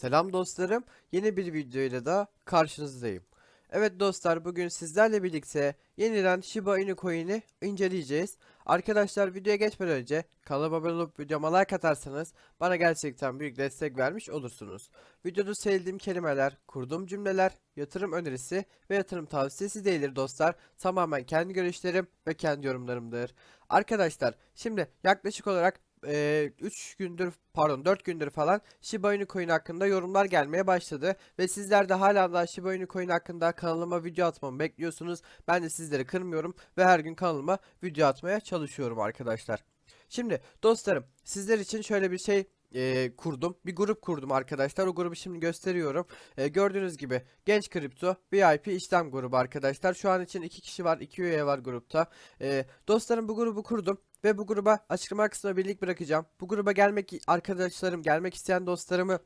Selam dostlarım. Yeni bir videoyla da karşınızdayım. Evet dostlar bugün sizlerle birlikte yeniden Shiba Inu coin'i inceleyeceğiz. Arkadaşlar videoya geçmeden önce kanalıma abone olup videoma like atarsanız bana gerçekten büyük destek vermiş olursunuz. Videoda söylediğim kelimeler, kurduğum cümleler, yatırım önerisi ve yatırım tavsiyesi değildir dostlar. Tamamen kendi görüşlerim ve kendi yorumlarımdır. Arkadaşlar şimdi yaklaşık olarak 3 gündür pardon 4 gündür falan Shiba Inu coin hakkında yorumlar gelmeye başladı ve sizler de hala da Shiba Inu coin hakkında kanalıma video atmamı bekliyorsunuz. Ben de sizleri kırmıyorum ve her gün kanalıma video atmaya çalışıyorum arkadaşlar. Şimdi dostlarım sizler için şöyle bir şey e, kurdum. Bir grup kurdum arkadaşlar. O grubu şimdi gösteriyorum. E, gördüğünüz gibi Genç Kripto VIP işlem grubu arkadaşlar. Şu an için 2 kişi var. 2 üye var grupta. E, dostlarım bu grubu kurdum. Ve bu gruba açıklama kısmına bir link bırakacağım. Bu gruba gelmek arkadaşlarım, gelmek isteyen dostlarımı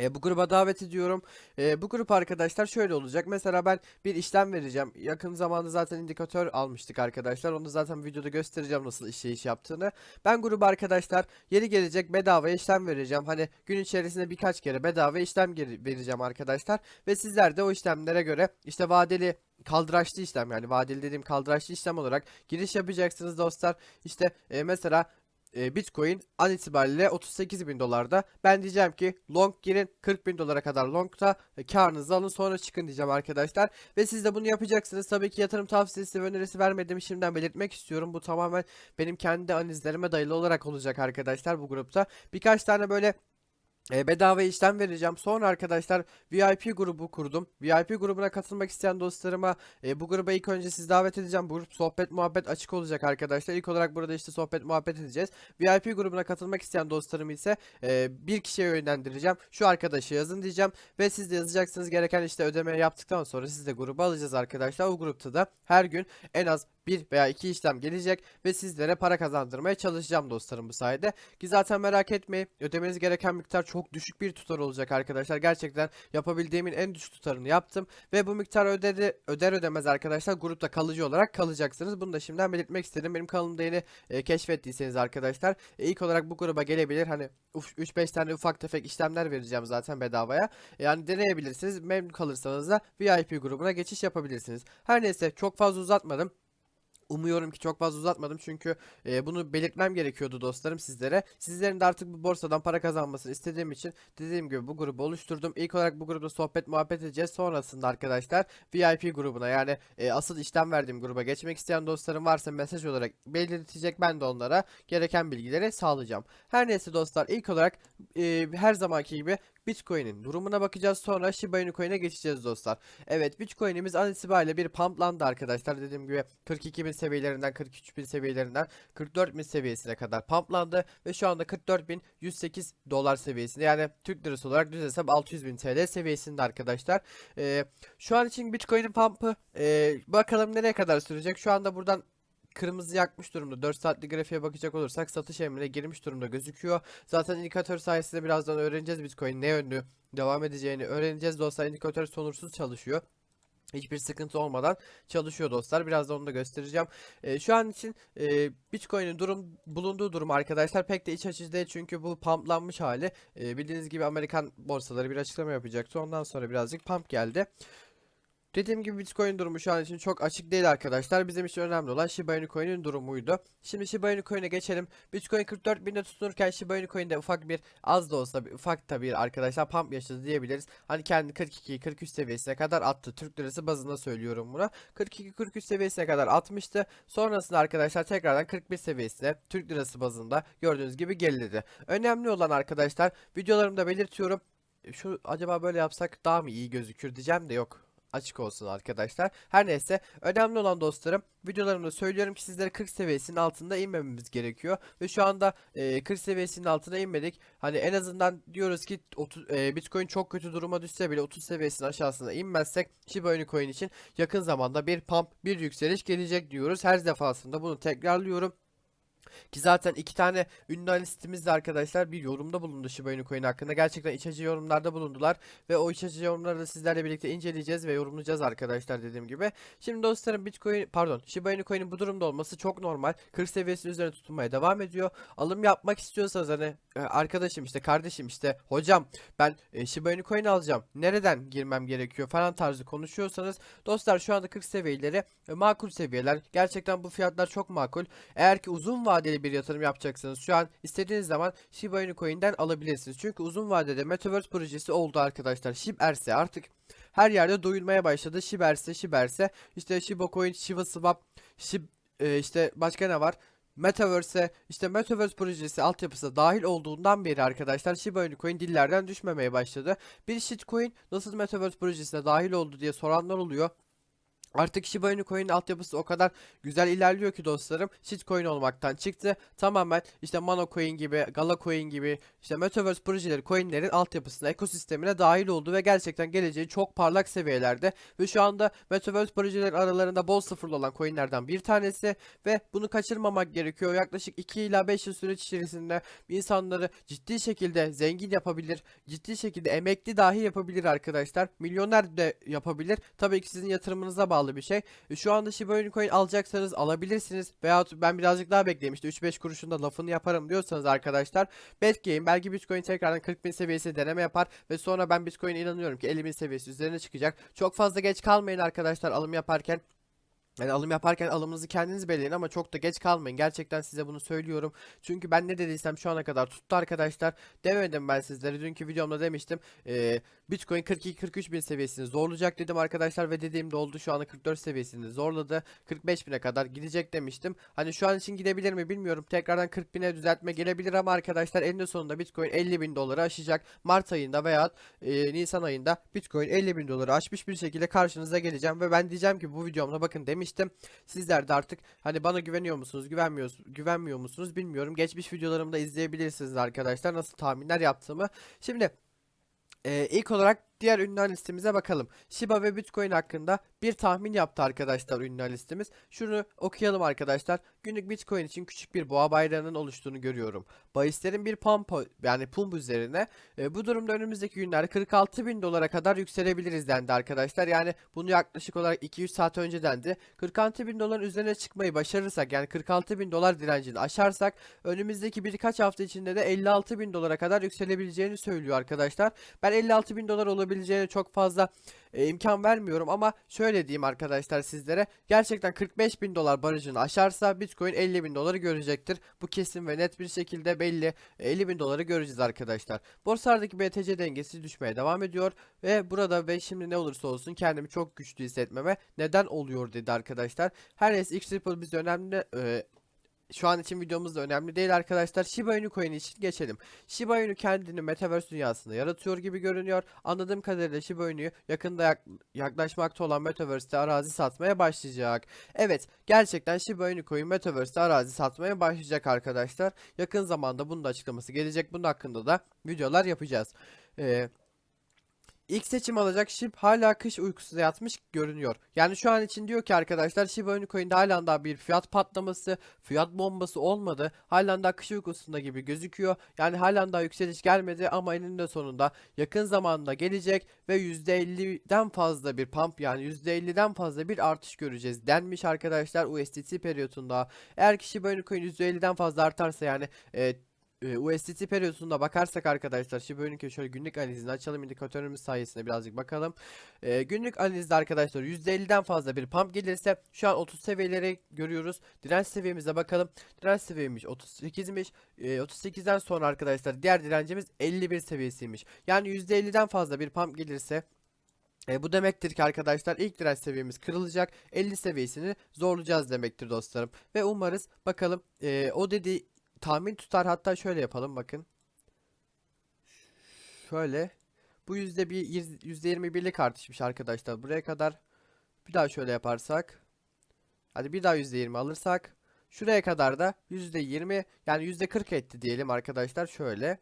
e, bu gruba davet ediyorum. E, bu grup arkadaşlar şöyle olacak. Mesela ben bir işlem vereceğim. Yakın zamanda zaten indikatör almıştık arkadaşlar. Onu zaten videoda göstereceğim nasıl işleyiş yaptığını. Ben gruba arkadaşlar yeri gelecek bedava işlem vereceğim. Hani gün içerisinde birkaç kere bedava işlem vereceğim arkadaşlar. Ve sizler de o işlemlere göre işte vadeli kaldıraçlı işlem yani vadeli dediğim kaldıraçlı işlem olarak giriş yapacaksınız dostlar. İşte e, mesela e, Bitcoin an itibariyle 38 bin dolarda. Ben diyeceğim ki long girin 40 bin dolara kadar longta e, karınızı alın sonra çıkın diyeceğim arkadaşlar. Ve siz de bunu yapacaksınız. Tabii ki yatırım tavsiyesi ve önerisi vermediğimi şimdiden belirtmek istiyorum. Bu tamamen benim kendi analizlerime dayalı olarak olacak arkadaşlar bu grupta. Birkaç tane böyle e, bedava işlem vereceğim. Sonra arkadaşlar VIP grubu kurdum. VIP grubuna katılmak isteyen dostlarıma e, bu gruba ilk önce sizi davet edeceğim. Bu grup sohbet muhabbet açık olacak arkadaşlar. İlk olarak burada işte sohbet muhabbet edeceğiz. VIP grubuna katılmak isteyen dostlarım ise e, bir kişiye yönlendireceğim. Şu arkadaşı yazın diyeceğim. Ve siz de yazacaksınız gereken işte ödemeyi yaptıktan sonra siz de gruba alacağız arkadaşlar. O grupta da her gün en az bir veya iki işlem gelecek ve sizlere para kazandırmaya çalışacağım dostlarım bu sayede. Ki zaten merak etmeyin ödemeniz gereken miktar çok düşük bir tutar olacak arkadaşlar. Gerçekten yapabildiğimin en düşük tutarını yaptım ve bu miktar ödedi, öder ödemez arkadaşlar grupta kalıcı olarak kalacaksınız. Bunu da şimdiden belirtmek istedim. Benim kanalımda yeni e, keşfettiyseniz arkadaşlar e, ilk olarak bu gruba gelebilir. Hani 3-5 tane ufak tefek işlemler vereceğim zaten bedavaya. Yani deneyebilirsiniz. Memnun kalırsanız da VIP grubuna geçiş yapabilirsiniz. Her neyse çok fazla uzatmadım. Umuyorum ki çok fazla uzatmadım çünkü e, bunu belirtmem gerekiyordu dostlarım sizlere. Sizlerin de artık bu borsadan para kazanmasını istediğim için dediğim gibi bu grubu oluşturdum. İlk olarak bu grupta sohbet muhabbet edeceğiz. Sonrasında arkadaşlar VIP grubuna yani e, asıl işlem verdiğim gruba geçmek isteyen dostlarım varsa mesaj olarak belirtecek. Ben de onlara gereken bilgileri sağlayacağım. Her neyse dostlar ilk olarak e, her zamanki gibi Bitcoin'in durumuna bakacağız. Sonra Shiba Inu coin'e geçeceğiz dostlar. Evet Bitcoin'imiz an itibariyle bir pumplandı arkadaşlar. Dediğim gibi 42 bin seviyelerinden 43 bin seviyelerinden 44 bin seviyesine kadar pumplandı. Ve şu anda 44 bin 108 dolar seviyesinde. Yani Türk lirası olarak düz hesap 600 bin TL seviyesinde arkadaşlar. Ee, şu an için Bitcoin'in pump'ı e, bakalım nereye kadar sürecek. Şu anda buradan kırmızı yakmış durumda. 4 saatlik grafiğe bakacak olursak satış emrine girmiş durumda gözüküyor. Zaten indikatör sayesinde birazdan öğreneceğiz Bitcoin ne yönlü devam edeceğini öğreneceğiz. Dostlar indikatör sonursuz çalışıyor. Hiçbir sıkıntı olmadan çalışıyor dostlar. Biraz da onu da göstereceğim. Ee, şu an için e, Bitcoin'in durum bulunduğu durum arkadaşlar pek de iç açıcı değil. Çünkü bu pumplanmış hali. E, bildiğiniz gibi Amerikan borsaları bir açıklama yapacaktı. Ondan sonra birazcık pump geldi. Dediğim gibi Bitcoin durumu şu an için çok açık değil arkadaşlar. Bizim için önemli olan Shiba Inu coin'in durumuydu. Şimdi Shiba Inu coin'e geçelim. Bitcoin 44 binde tutunurken Shiba Inu coin'de ufak bir az da olsa ufak da bir arkadaşlar pump yaşadı diyebiliriz. Hani kendi 42-43 seviyesine kadar attı. Türk lirası bazında söylüyorum buna. 42-43 seviyesine kadar atmıştı. Sonrasında arkadaşlar tekrardan 41 seviyesine Türk lirası bazında gördüğünüz gibi geriledi. Önemli olan arkadaşlar videolarımda belirtiyorum. Şu acaba böyle yapsak daha mı iyi gözükür diyeceğim de yok açık olsun arkadaşlar. Her neyse önemli olan dostlarım videolarımda söylüyorum ki sizlere 40 seviyesinin altında inmememiz gerekiyor. Ve şu anda e, 40 seviyesinin altına inmedik. Hani en azından diyoruz ki 30, e, Bitcoin çok kötü duruma düşse bile 30 seviyesinin aşağısına inmezsek Shiba Inu coin için yakın zamanda bir pump bir yükseliş gelecek diyoruz. Her defasında bunu tekrarlıyorum. Ki zaten iki tane ünlü analistimiz de arkadaşlar bir yorumda bulundu Shiba Inu Coin hakkında. Gerçekten iç açıcı yorumlarda bulundular. Ve o iç açıcı yorumları da sizlerle birlikte inceleyeceğiz ve yorumlayacağız arkadaşlar dediğim gibi. Şimdi dostlarım Bitcoin pardon Shiba Inu Coin'in bu durumda olması çok normal. 40 seviyesinin üzerine tutunmaya devam ediyor. Alım yapmak istiyorsanız hani e, arkadaşım işte kardeşim işte hocam ben e, Shiba Inu Coin alacağım. Nereden girmem gerekiyor falan tarzı konuşuyorsanız dostlar şu anda 40 seviyeleri e, makul seviyeler. Gerçekten bu fiyatlar çok makul. Eğer ki uzun vadeli bir yatırım yapacaksanız şu an istediğiniz zaman Shiba Inu Coin'den alabilirsiniz. Çünkü uzun vadede Metaverse projesi oldu arkadaşlar. Shiberse artık her yerde duyulmaya başladı. Shiberse, Shiberse, işte Shiba Coin, Shiba Swap, Shib, e, işte başka ne var? Metaverse, işte Metaverse projesi altyapısı dahil olduğundan beri arkadaşlar Shiba Inu Coin dillerden düşmemeye başladı. Bir shitcoin nasıl Metaverse projesine dahil oldu diye soranlar oluyor. Artık Shiba Inu Coin'in altyapısı o kadar güzel ilerliyor ki dostlarım shitcoin olmaktan çıktı. Tamamen işte Mono Coin gibi, Gala Coin gibi işte Metaverse projeleri coinlerin altyapısına, ekosistemine dahil oldu ve gerçekten geleceği çok parlak seviyelerde ve şu anda Metaverse projeleri aralarında bol sıfırlı olan coinlerden bir tanesi ve bunu kaçırmamak gerekiyor. Yaklaşık 2 ila 5 yıl süreç içerisinde insanları ciddi şekilde zengin yapabilir, ciddi şekilde emekli dahi yapabilir arkadaşlar. Milyoner de yapabilir. Tabii ki sizin yatırımınıza bağlı bir şey. E, Şu anda Shiba Inu Coin alacaksanız alabilirsiniz. Veyahut ben birazcık daha bekleyeyim işte 3-5 kuruşunda lafını yaparım diyorsanız arkadaşlar bekleyin. Belki Bitcoin tekrardan 40 bin seviyesi deneme yapar ve sonra ben Bitcoin'e inanıyorum ki 50 bin seviyesi üzerine çıkacak. Çok fazla geç kalmayın arkadaşlar alım yaparken. Yani alım yaparken alımınızı kendiniz belirleyin ama çok da geç kalmayın. Gerçekten size bunu söylüyorum. Çünkü ben ne dediysem şu ana kadar tuttu arkadaşlar. Demedim ben sizlere. Dünkü videomda demiştim. Eee Bitcoin 42-43 bin seviyesini zorlayacak dedim arkadaşlar ve dediğim de oldu. Şu anda 44 seviyesini zorladı. 45 bine kadar gidecek demiştim. Hani şu an için gidebilir mi bilmiyorum. Tekrardan 40 bine düzeltme gelebilir ama arkadaşlar eninde sonunda Bitcoin 50 bin doları aşacak. Mart ayında veya e, Nisan ayında Bitcoin 50 bin doları aşmış bir şekilde karşınıza geleceğim ve ben diyeceğim ki bu videomda bakın demiştim. Sizler de artık hani bana güveniyor musunuz, güvenmiyor, güvenmiyor musunuz bilmiyorum. Geçmiş videolarımda izleyebilirsiniz arkadaşlar nasıl tahminler yaptığımı. Şimdi ee, ilk olarak diğer ünlü analistimize bakalım. Shiba ve Bitcoin hakkında bir tahmin yaptı arkadaşlar ünlü analistimiz. Şunu okuyalım arkadaşlar. Günlük Bitcoin için küçük bir boğa bayrağının oluştuğunu görüyorum. Bahislerin bir pump yani pump üzerine e, bu durumda önümüzdeki günlerde 46 bin dolara kadar yükselebiliriz dendi arkadaşlar. Yani bunu yaklaşık olarak 200 saat önce dendi. 46 bin doların üzerine çıkmayı başarırsak yani 46 bin dolar direncini aşarsak önümüzdeki birkaç hafta içinde de 56 bin dolara kadar yükselebileceğini söylüyor arkadaşlar. Ben 56 bin dolar olabileceğine çok fazla e, imkan vermiyorum ama şöyle diyeyim arkadaşlar sizlere gerçekten 45 bin dolar barajını aşarsa Bitcoin 50 bin doları görecektir. Bu kesin ve net bir şekilde belli 50 bin doları göreceğiz arkadaşlar. Borsalardaki BTC dengesi düşmeye devam ediyor ve burada ve şimdi ne olursa olsun kendimi çok güçlü hissetmeme neden oluyor dedi arkadaşlar. Her neyse X-Ripple bize önemli e, şu an için videomuz da önemli değil arkadaşlar. Shiba Inu coin için geçelim. Shiba Inu kendini Metaverse dünyasında yaratıyor gibi görünüyor. Anladığım kadarıyla Shiba Inu'yu yakında yak- yaklaşmakta olan Metaverse'te arazi satmaya başlayacak. Evet, gerçekten Shiba Inu coin Metaverse'te arazi satmaya başlayacak arkadaşlar. Yakın zamanda bunun da açıklaması gelecek. Bunun hakkında da videolar yapacağız. Ee, İlk seçim alacak Shib hala kış uykusuna yatmış görünüyor. Yani şu an için diyor ki arkadaşlar Shiba Inu Coin'de daha bir fiyat patlaması, fiyat bombası olmadı. Halen daha kış uykusunda gibi gözüküyor. Yani halen daha yükseliş gelmedi ama eninde sonunda yakın zamanda gelecek ve %50'den fazla bir pump yani %50'den fazla bir artış göreceğiz denmiş arkadaşlar USDT periyotunda. Eğer ki Shiba Inu Coin %50'den fazla artarsa yani e, e, USDT periyoduna bakarsak arkadaşlar Shiba Inu'nun şöyle günlük analizini açalım indikatörümüz sayesinde birazcık bakalım. E, günlük analizde arkadaşlar %50'den fazla bir pump gelirse şu an 30 seviyeleri görüyoruz. Direnç seviyemize bakalım. Direnç seviyemiz 38'miş. E, 38'den sonra arkadaşlar diğer direncimiz 51 seviyesiymiş. Yani %50'den fazla bir pump gelirse e, bu demektir ki arkadaşlar ilk direnç seviyemiz kırılacak. 50 seviyesini zorlayacağız demektir dostlarım. Ve umarız bakalım e, o dediği tahmin tutar hatta şöyle yapalım bakın. Şöyle. Bu yüzde bir yüzde yirmi birlik artışmış arkadaşlar. Buraya kadar bir daha şöyle yaparsak. Hadi bir daha yüzde yirmi alırsak. Şuraya kadar da yüzde yirmi yani yüzde kırk etti diyelim arkadaşlar. Şöyle.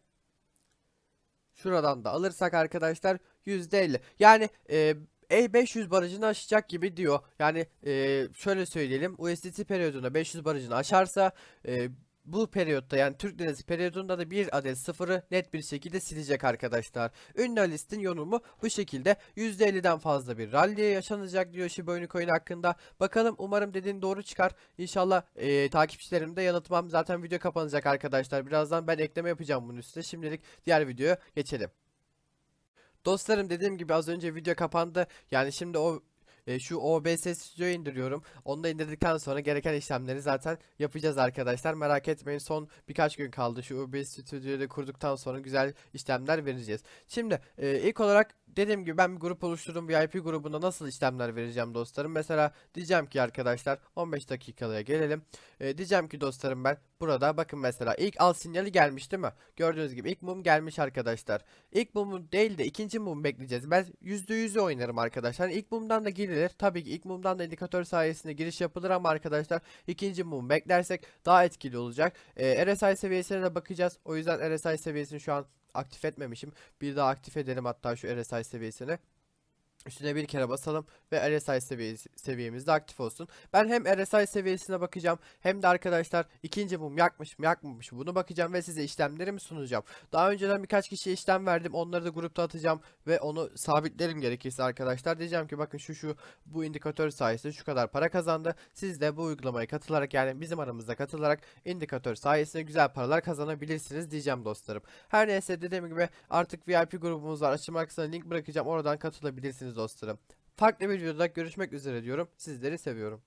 Şuradan da alırsak arkadaşlar yüzde elli. Yani e, E500 barajını aşacak gibi diyor. Yani e, şöyle söyleyelim. USDT periyodunda 500 barajını aşarsa e, bu periyotta yani Türk lirası periyodunda da bir adet sıfırı net bir şekilde silecek arkadaşlar. Ünlü Alist'in yorumu bu şekilde %50'den fazla bir rally yaşanacak diyor Shiba Inu hakkında. Bakalım umarım dediğin doğru çıkar. İnşallah eee takipçilerimi de yanıltmam. Zaten video kapanacak arkadaşlar. Birazdan ben ekleme yapacağım bunun üstüne. Şimdilik diğer videoya geçelim. Dostlarım dediğim gibi az önce video kapandı. Yani şimdi o e, şu OBS Studio'yu indiriyorum. Onu da indirdikten sonra gereken işlemleri zaten yapacağız arkadaşlar. Merak etmeyin son birkaç gün kaldı. Şu OBS Studio'yu kurduktan sonra güzel işlemler vereceğiz. Şimdi e, ilk olarak dediğim gibi ben bir grup oluşturdum. VIP grubunda nasıl işlemler vereceğim dostlarım. Mesela diyeceğim ki arkadaşlar 15 dakikalığa gelelim. E, diyeceğim ki dostlarım ben burada bakın mesela ilk al sinyali gelmiş değil mi? Gördüğünüz gibi ilk mum gelmiş arkadaşlar. İlk mumu değil de ikinci mumu bekleyeceğiz. Ben %100'ü oynarım arkadaşlar. İlk mumdan da girilir. Tabii ki ilk mumdan da indikatör sayesinde giriş yapılır ama arkadaşlar ikinci mumu beklersek daha etkili olacak. Ee, RSI seviyesine de bakacağız. O yüzden RSI seviyesini şu an aktif etmemişim. Bir daha aktif edelim hatta şu RSI seviyesini. Üstüne bir kere basalım ve RSI seviyesi, seviyemiz de aktif olsun. Ben hem RSI seviyesine bakacağım hem de arkadaşlar ikinci mum yakmış mı yakmamış mı bunu bakacağım ve size işlemlerimi sunacağım. Daha önceden birkaç kişiye işlem verdim onları da grupta atacağım ve onu sabitlerim gerekirse arkadaşlar. Diyeceğim ki bakın şu şu bu indikatör sayesinde şu kadar para kazandı. Siz de bu uygulamaya katılarak yani bizim aramızda katılarak indikatör sayesinde güzel paralar kazanabilirsiniz diyeceğim dostlarım. Her neyse dediğim gibi artık VIP grubumuz var. Açılmak link bırakacağım. Oradan katılabilirsiniz dostlarım. Farklı bir videoda görüşmek üzere diyorum. Sizleri seviyorum.